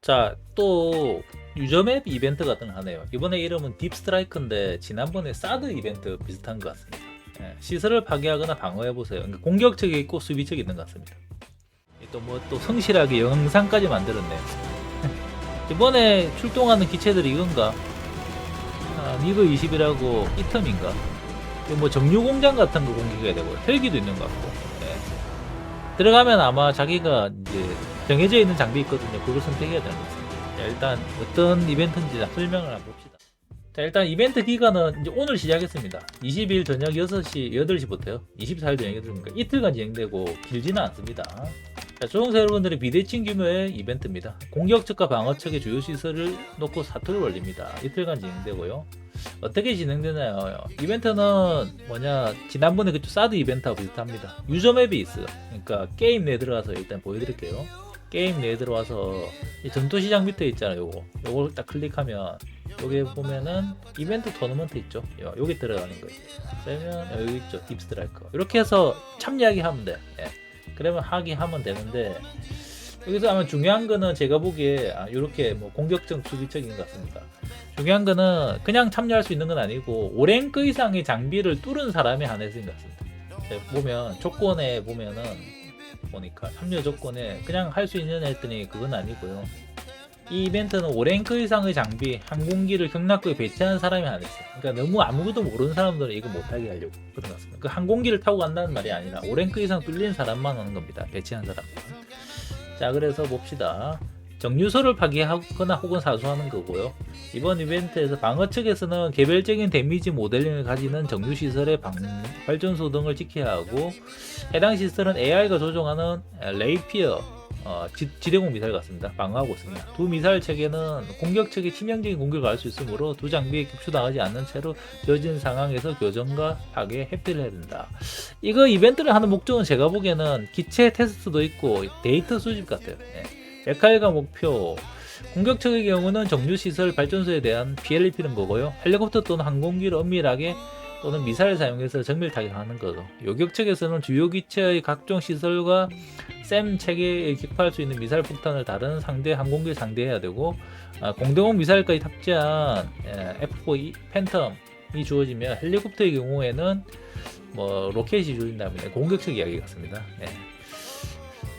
자, 또 유저맵 이벤트 같은 거 하네요. 이번에 이름은 딥스트라이크인데 지난번에 사드 이벤트 비슷한 것 같습니다. 예, 시설을 파괴하거나 방어해 보세요. 그러니까 공격적이 있고 수비적이 있는 것 같습니다. 또 뭐 또 성실하게 영상까지 만들었네요. 이번에 출동하는 기체들이 이건가? 아, 미그 20이라고 이텀인가? 뭐 정유 공장 같은 거 공격해야 되고 헬기도 있는 것 같고. 예. 들어가면 아마 자기가 이제 정해져 있는 장비 있거든요. 그걸 선택해야 되는 것 같습니다. 자, 일단 어떤 이벤트인지 설명을 한번 봅시다. 자, 일단 이벤트 기간은 이제 오늘 시작했습니다. 20일 저녁 6시, 8시부터요. 24일 저녁 8시니까 이틀간 진행되고 길지는 않습니다. 자, 조종사 여러분들의 비대칭 규모의 이벤트입니다. 공격 측과 방어 측의 주요 시설을 놓고 사투를 벌립니다. 이틀간 진행되고요. 어떻게 진행되나요? 이벤트는 뭐냐 지난번에 그 사드 이벤트하고 비슷합니다. 유저 맵이 있어요. 그러니까 게임 내에 들어가서 일단 보여드릴게요. 게임 내에 들어와서 이 전투 시장 밑에 있잖아요. 요거 요걸 딱 클릭하면 여기 보면은 이벤트 토너먼트 있죠. 요- 여기 들어가는 거예요. 그러면 여기 있죠. 딥스트라이커. 이렇게 해서 참여하기 하면 돼. 예. 그러면 하기 하면 되는데 여기서 아마 중요한 거는 제가 보기에 아, 이렇게 뭐 공격적 수비적인 것 같습니다. 중요한 거는 그냥 참여할 수 있는 건 아니고 5랭크 이상의 장비를 뚫은 사람에 한해서인 것 같습니다. 네, 보면 조건에 보면은 보니까 참여 조건에 그냥 할 수 있는 했더니 그건 아니고요. 이 이벤트는 5랭크 이상의 장비, 항공기를 경납구에 배치하는 사람이 한해있어요. 그러니까 너무 아무것도 모르는 사람들은 이거 못하게 하려고 그런 것 같습니다. 그 항공기를 타고 간다는 말이 아니라 5랭크 이상 뚫린 사람만 오는 겁니다. 배치한 사람. 자, 그래서 봅시다. 정유소를 파괴하거나 혹은 사수하는 거고요. 이번 이벤트에서 방어 측에서는 개별적인 데미지 모델링을 가지는 정유 시설의 방, 발전소 등을 지켜야 하고 해당 시설은 AI가 조종하는 레이피어 어, 지, 지대공 미사일 같습니다. 방어하고 있습니다. 두 미사일 체계는 공격 측에 치명적인 공격을 할 수 있으므로 두 장비에 격추당하지 않는 채로 지어진 상황에서 교전과 파괴, 해피를 해야 된다. 이거 이벤트를 하는 목적은 제가 보기에는 기체 테스트도 있고 데이터 수집 같아요. 예. 역할과 목표 공격적의 경우는 정유시설 발전소에 대한 피해를 입히는 거고요. 헬리콥터 또는 항공기를 엄밀하게 또는 미사일 사용해서 정밀 타격하는 거죠. 요격 측에서는 주요 기체의 각종 시설과 샘 체계에 격파할 수 있는 미사일 폭탄을 다른 상대 항공기를 상대해야 되고 아, 공대공 미사일까지 탑재한 예, F4 팬텀이 주어지면 헬리콥터의 경우에는 뭐 로켓이 주어진다면 공격 측 이야기 같습니다. 예.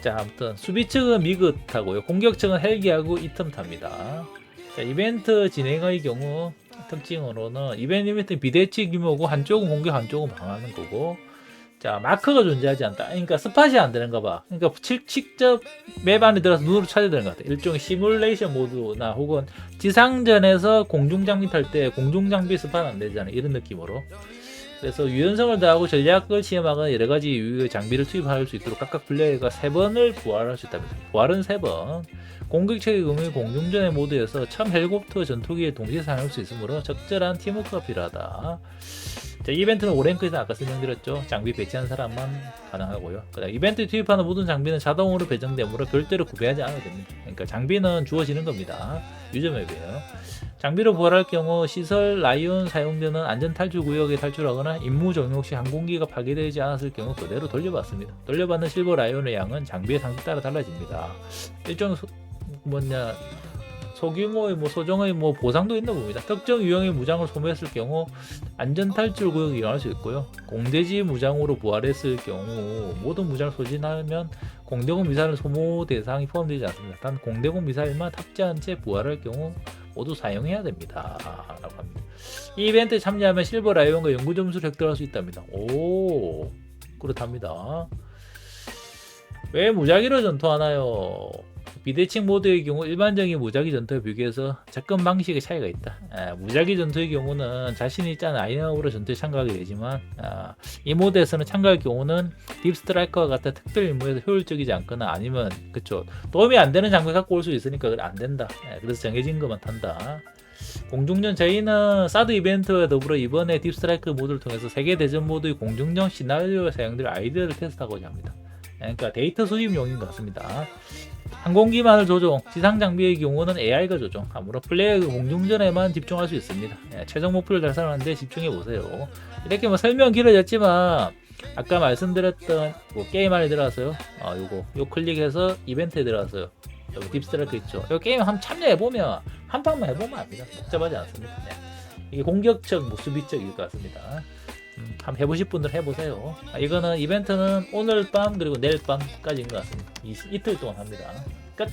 자, 아무튼 수비 측은 미그 타고요. 공격 측은 헬기하고 이텀 탑니다. 자, 이벤트 진행의 경우 특징으로는 이벤트 비대치 규모고 한쪽은 공격 한쪽은 방어하는 거고 자 마크가 존재하지 않다. 그러니까 스팟이 안 되는가 봐. 그러니까 직- 직접 맵 안에 들어서 눈으로 찾아야 되는 것 같아. 일종의 시뮬레이션 모드나 혹은 지상전에서 공중장비 탈 때 공중장비 스팟 안 되잖아. 이런 느낌으로. 그래서 유연성을 다하고 전략을 시험하거나 여러 가지 유의 장비를 투입할 수 있도록 각각 플레이어가 세 번을 부활할 수 있답니다. 부활은 세 번. 공격체의 경우에 공중전의 모드에서 참 헬리콥터 전투기에 동시에 사용할 수 있으므로 적절한 팀워크가 필요하다. 자, 이벤트는 5랭크에서 아까 설명드렸죠. 장비 배치한 사람만 가능하고요. 그다음 이벤트에 투입하는 모든 장비는 자동으로 배정되므로 별도로 구매하지 않아도 됩니다. 그러니까 장비는 주어지는 겁니다. 유저맵이에요. 장비로 부활할 경우 시설 라이온 사용되는 안전 탈출 구역에 탈출하거나 임무 종료 시 항공기가 파괴되지 않았을 경우 그대로 돌려받습니다. 돌려받는 실버 라이온의 양은 장비의 상태 따라 달라집니다. 일종 소, 뭐냐 소규모의 뭐 소정의 뭐 보상도 있나 봅니다. 특정 유형의 무장을 소모했을 경우 안전 탈출 구역이 일어날 수 있고요. 공대지 무장으로 부활했을 경우 모든 무장을 소진하면 공대공 미사일 소모 대상이 포함되지 않습니다. 단 공대공 미사일만 탑재한 채 부활할 경우 모두 사용해야 됩니다. 라고 합니다. 이 이벤트에 참여하면 실버 라이온과 연구 점수를 획득할 수 있답니다. 오, 그렇답니다. 왜 무작위로 전투하나요? 비대칭 모드의 경우 일반적인 무작위 전투에 비교해서 접근 방식의 차이가 있다. 아, 무작위 전투의 경우는 자신이 짠 라인업으로 전투에 참가하게 되지만 아, 이 모드에서는 참가할 경우는 딥스트라이커와 같은 특별 임무에서 효율적이지 않거나 아니면 그쵸 도움이 안 되는 장비 갖고 올 수 있으니까 안 된다. 예, 그래서 정해진 것만 탄다. 공중전 저희는 사드 이벤트와 더불어 이번에 딥스트라이크 모드를 통해서 세계 대전 모드의 공중전 시나리오에 사용될 아이디어를 테스트하고자 합니다. 예, 그러니까 데이터 수집용인 것 같습니다. 항공기만을 조종, 지상 장비의 경우는 AI가 조종. 아무로 플레이어 공중전에만 집중할 수 있습니다. 예, 최종 목표를 달성하는데 집중해 보세요. 이렇게 뭐 설명 길어졌지만 아까 말씀드렸던 뭐 게임 안에 들어가서요. 아, 요거 요 클릭해서 이벤트에 들어가서요. 여기 딥스트라이크 있죠. 이 게임 한번 참여해 보면 한 판만 해보면 압니다. 복잡하지 않습니다. 네. 이게 공격적, 뭐 수비적일 것 같습니다. 음, 한번 해보실 분들 해보세요. 아, 이거는 이벤트는 오늘 밤 그리고 내일 밤까지인 것 같습니다. 이, 이틀 동안 합니다. 끝.